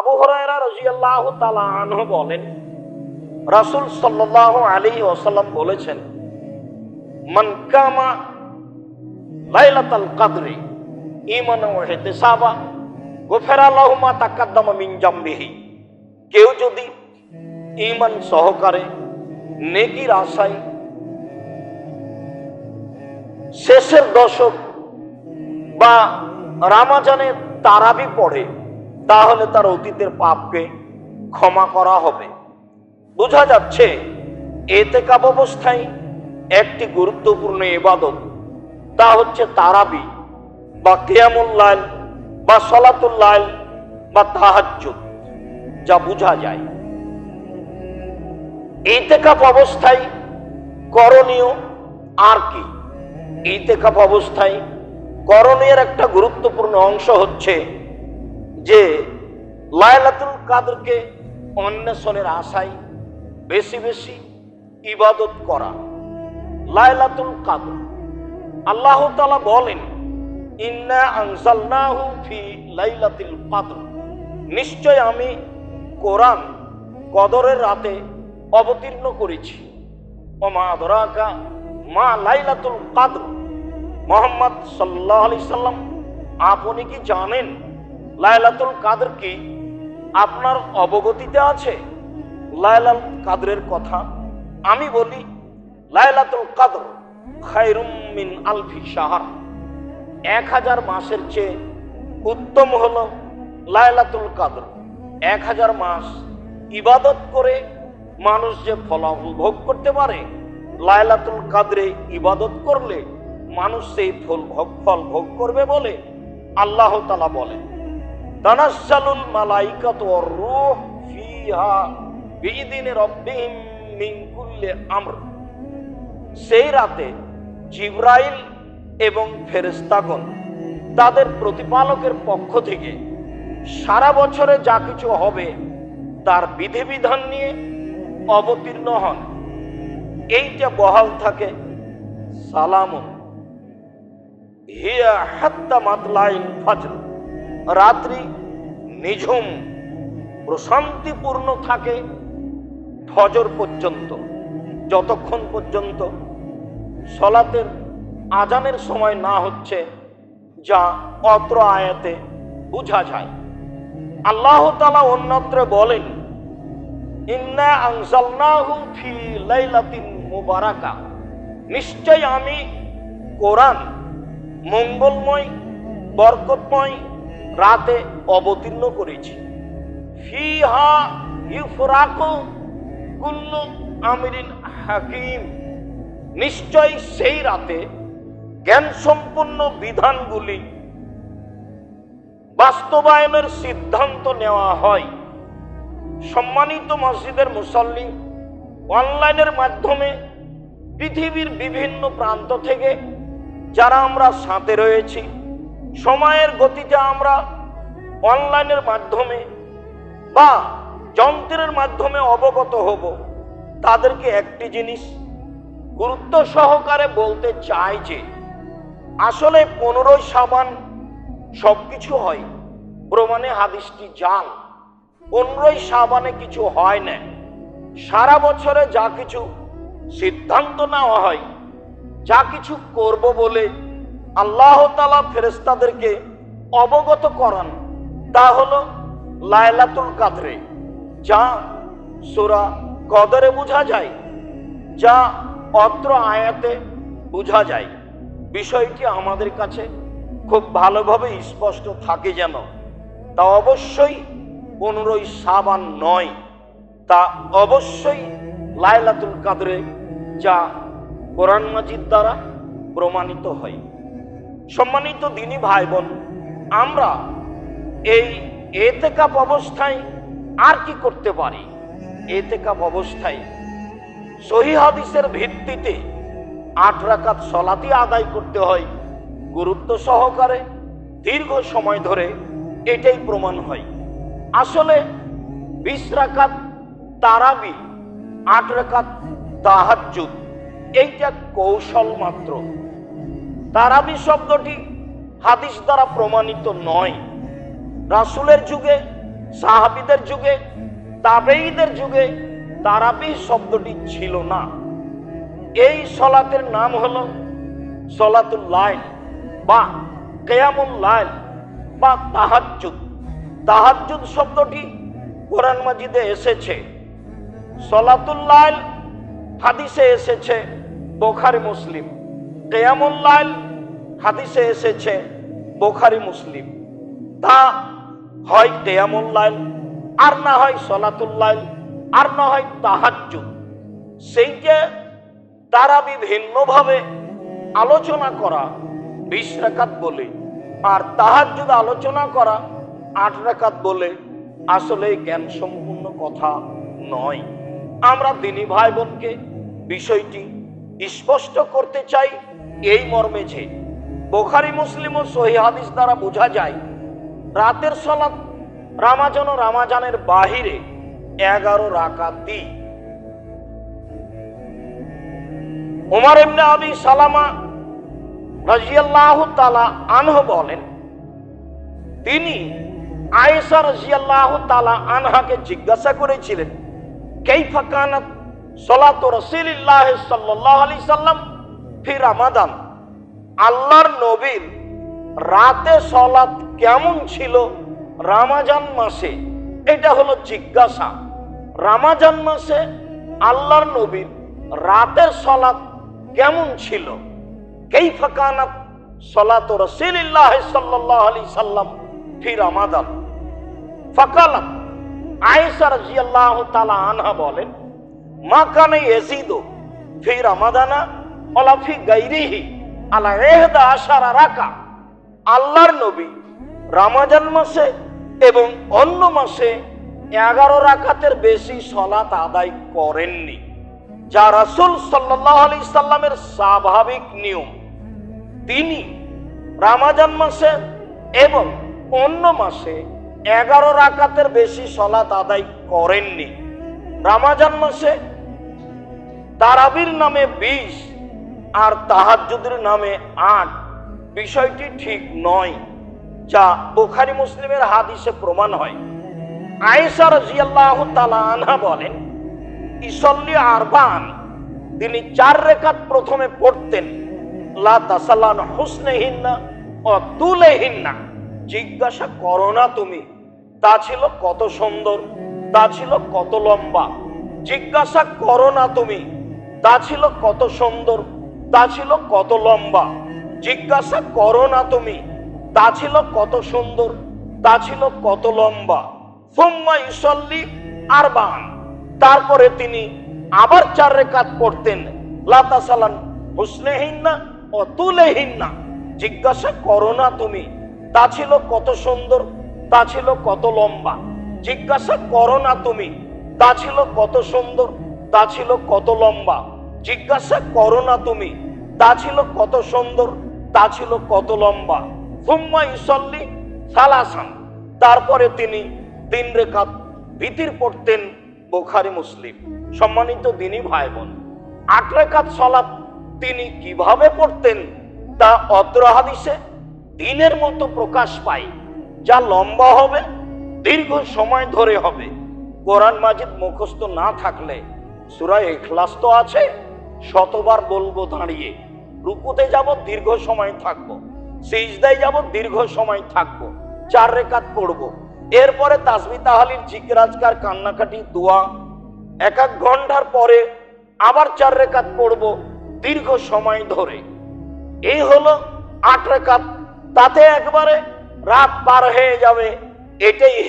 আবু হরায়রা রাজিয়াল্লাহু তাআলা আনহু বলেন, রাসূল সাল্লাল্লাহু আলাইহি ওয়াসাল্লাম বলেছেন, মান কামা লাইলাতাল কদরি ঈমানান ওয়া ইহতিসাবা, গুফিরা লাহু মা তাকাদ্দামা মিন কেউ যদি ঈমান সহকারে নেকির আশায় শেষের দশক বা রামাজানের তারাবি পড়ে তাহলে তার অতীতের পাপকে ক্ষমা করা হবে। বোঝা যাচ্ছে, এতে কাপ অবস্থায় একটি গুরুত্বপূর্ণ ইবাদত, তা হচ্ছে তারাবি বা কেয়ামুল্লাইল বা সলাতুল্লাইল বা তাহাজ্জুদ, যা বোঝা যায়। ইতেকাপ অবস্থায় করণীয় আর কি? ইতেকাপ অবস্থায় করণীয়ের একটা গুরুত্বপূর্ণ অংশ হচ্ছে যে লায়লাতুল কাদরকে অন্বেষণের আশায় বেশি বেশি ইবাদত করা। লায়লাতুল কাদর। আল্লাহ তাআলা বলেন, ইন্না আনজালনাহু ফি লাইলাতুল কাদর। নিশ্চয় আমি কোরআন কদরের রাতে অবতীর্ণ করেছি। ওমা আদরাকা মা লাইলাতুল কাদর। মোহাম্মদ সাল্লাহ আলি সাল্লাম, আপনি কি জানেন লাইলাতুল কাদর কি আপনার অবগতিতে আছে? লায়লাল কাদরের কথা আমি বলি লায়লাতুল কাদর খায়রুম মিন আলফি শাহর। এক হাজার মাসের চেয়ে উত্তম হলো লায়লাতুল কাদর। এক হাজার মাস ইবাদত করে মানুষ যে ফলাফল ভোগ করতে পারে লায়লাতুল কাদরে ইবাদত করলে মানুষ সেই ফল ভোগ ফল ভোগ করবে বলে আল্লাহ তালা বলেন। তানাজ্জালুল মালাইকাতু ওয়ার রূহ ফিহা বিইদিনি রাব্বিহিম মিন কুল্লি আমর। সেই রাতে জিব্রাইল এবং ফেরেশতাগণ তাদের প্রতিপালকের পক্ষ থেকে সারা বছরে যা কিছু হবে তার বিধিবিধান নিয়ে অবতীর্ণ হন। এইটা বহাল থাকে, সালামুন। হিয়া হাত্তা মাতলাইল ফজর। রাত্রি নিঝুম, প্রশান্তিপূর্ণ থাকে ফজর পর্যন্ত, যতক্ষণ পর্যন্ত সলাতের আজানের সময় না হচ্ছে, যা অত্র আয়াতে বোঝা যায়। আল্লাহ তালা অন্যত্র বলেন নিশ্চয় আমি কোরআন মঙ্গলময়, বরকতময় রাতে অবতীর্ণ করেছি। ফিহা ইউফরাকু কুল্লু আমিরিন হাকিম। নিশ্চয় সেই রাতে জ্ঞান সম্পন্ন বিধানগুলি বাস্তবায়নের সিদ্ধান্ত নেওয়া হয়। সম্মানিত মসজিদের মুসল্লি অনলাইনের মাধ্যমে পৃথিবীর বিভিন্ন প্রান্ত থেকে যারা আমরা সাথে রয়েছি সময়ের গতিতে আমরা অনলাইনের মাধ্যমে বা যন্ত্রের মাধ্যমে অবগত হব। তাদেরকে একটি জিনিস গুরুত্ব সহকারে বলতে চাই যে, আসলে পনেরোই সাবান সবকিছু হয়, প্রমাণে হাদিসটি জাল পনেরোই সাবানে কিছু হয় না। সারা বছরে যা কিছু সিদ্ধান্ত নেওয়া হয়, যা কিছু করব বলে আল্লাহ ফেরেস্তাদেরকে অবগত করান। তা হলো লায়লাতুল কাদরে, যা সুরা কদরে বোঝা যায়, যা অত্র আয়াতে বোঝা যায়। বিষয়টি আমাদের কাছে খুব ভালোভাবে স্পষ্ট থাকে যেন। তা অবশ্যই পনেরোই সাবান নয়। তা অবশ্যই লায়লাতুল কাদরে যা কোরআন মাজিদ দ্বারা প্রমাণিত হয়। সম্মানিত দিনী ভাই বোন আমরা এই এতেকাপ অবস্থায় আর কি করতে পারি? এতেকাপ অবস্থায় সহি হাদিসের ভিত্তিতে আট রাকাত সলাতি আদায় করতে হয়, গুরুত্ব সহকারে দীর্ঘ সময় ধরে এটাই প্রমাণ হয়। আসলে বিশ রাকাত তারাবি, আট রাকাত তাহাজ্জুদ, এইটা কৌশল মাত্র। তারাবি শব্দটি হাদিস দ্বারা প্রমাণিত নয়। রাসুলের যুগে, সাহাবিদের যুগে, তাবেঈদের যুগে তারাবি শব্দটি ছিল না। এই সলাতের নাম হল সলাতুল লাইল বা কেয়ামুল লাইল বা তাহাজ্জুদ। তাহাজ্জুদ শব্দটি কোরআন মাজিদে এসেছে। সলাতুল লাইল হাদিসে এসেছে বোখারি মুসলিম। কেয়ামুল লাইল হাদিসে এসেছে, বোখারি মুসলিম। তা হয় কেয়ামুল লাইল, আর না হয় সলাতুল লাইল, আর না হয় তাহাজ্জুদ। সেই যে তারা বিভিন্নভাবে আলোচনা করা, বিশ রাকাত বলে, আর তাহাজ্জুদ আলোচনা করা, আট রাকাত বলে, আসলে জ্ঞান সম্পূর্ণ কথা নয়। আমরা দিনী ভাই বোনকে বিষয়টি স্পষ্ট করতে চাই এই মর্মে যে বোখারি মুসলিম ও হাদিস দ্বারা বোঝা যায়, রাতের সলাৎ রামাজন ও রামাজানের বাহিরে এগারো রাকাত। উমার ইবনে আবি সালামা রাজিয়াল্লাহু তাআলা আনহু বলেন, তিনি আয়েশা রাজিয়াল্লাহু তালা আনহাকে জিজ্ঞাসা করেছিলেন কেই কানাত সালাতু রাসূলিল্লাহ সাল্লাল্লাহু আলাইহি সাল্লাম ফি রমাদান। আল্লাহর নবীর রাতে সলাত কেমন ছিল রামাজান মাসে? এটা হলো জিজ্ঞাসা। রামাজান মাসে আল্লাহর নবীর রাতের সলাত কেমন ছিল? কেই ফাকানাত সলাত রসিল্লাহ সাল্লাহ আলি সাল্লাম ফি রামাদান? ফাকালাত আয়েশা রাজিয়াল্লাহু তাআলা আনহা বলেন মা কানে ইয়াজিদু ফি রামাদানা ওয়ালা ফি গায়রিহি আলা ইহদা আশারা রাকা। আল্লাহর নবী রামাজান মাসে এবং অন্য মাসে এগারো রাকাতের বেশি সলাত আদায় করেননি, যা রাসূল সাল্লাল্লাহু আলাইহি সাল্লামের স্বাভাবিক নিয়ম। তিনি রামাজান মাসে এবং অন্য মাসে এগারো রাকাতের বেশি সলাত আদায় করেননি। রামাজান মাসে তারাবির নামে বিশ আর তাহাজ্জুদের নামে আট। বিষয়টি ঠিক নয়, যা বুখারি মুসলিমের হাদিসে প্রমাণ হয়। আয়েশা রাজিয়াল্লাহু আনহা বলেন, ইসল্লি আরবান, তিনি চার রেখাত প্রথমে পড়তেন। লা তাসালান হুসনেহিন্না ও তুলেহিন্না। জিজ্ঞাসা করো না তুমি, তা ছিল কত সুন্দর, তা ছিল কত লম্বা। জিজ্ঞাসা করো না তুমি তা ছিল কত সুন্দর, তা ছিল কত লম্বা। জিজ্ঞাসা করো না তুমি, তা ছিল কত সুন্দর, তা ছিল কত লম্বা। ইসল্লি আরবান। তারপরে তিনি আবার চার রেখাত পড়তেন। লাতা সালান হুসনেহিন্না ও তুলেহিন্না। জিজ্ঞাসা করো না তুমি, তা ছিল কত সুন্দর, তা ছিল কত লম্বা। জিজ্ঞাসা করো না তুমি, তা ছিল কত সুন্দর তা ছিল কত লম্বা? জিজ্ঞাসা করো না তুমি। তা ছিল কত সুন্দর, তা ছিল কত লম্বা। ফুম্মা ইসল্লি সালাসান। তারপরে তিনি তিন রেখাত ভীতির পড়তেন বোখারি মুসলিম। সম্মানিত দিনী ভাই বোন আট রেখাত সলাপ তিনি কীভাবে পড়তেন তা অত্র হাদিসে দিনের মতো প্রকাশ পায়। যা লম্বা হবে, দীর্ঘ সময় ধরে হবে। কোরআন মাজিদ মুখস্থ না থাকলে এখলাস তো আছে, শতবার বলব দাঁড়িয়ে। রুকুতে যাব, দীর্ঘ সময় থাকব। সিজদায় যাব, দীর্ঘ সময় থাকব। চার রেখাত পড়ব। এরপরে তাসমি তাহালির জিজ্ঞাজকার কান্নাকাটি, দোয়া। এক এক ঘণ্টার পরে আবার চার রেখাত পড়ব, দীর্ঘ সময় ধরে। এই হলো আট রেখাত। তাতে একবারে রাত পার হয়ে যাবে, এটাই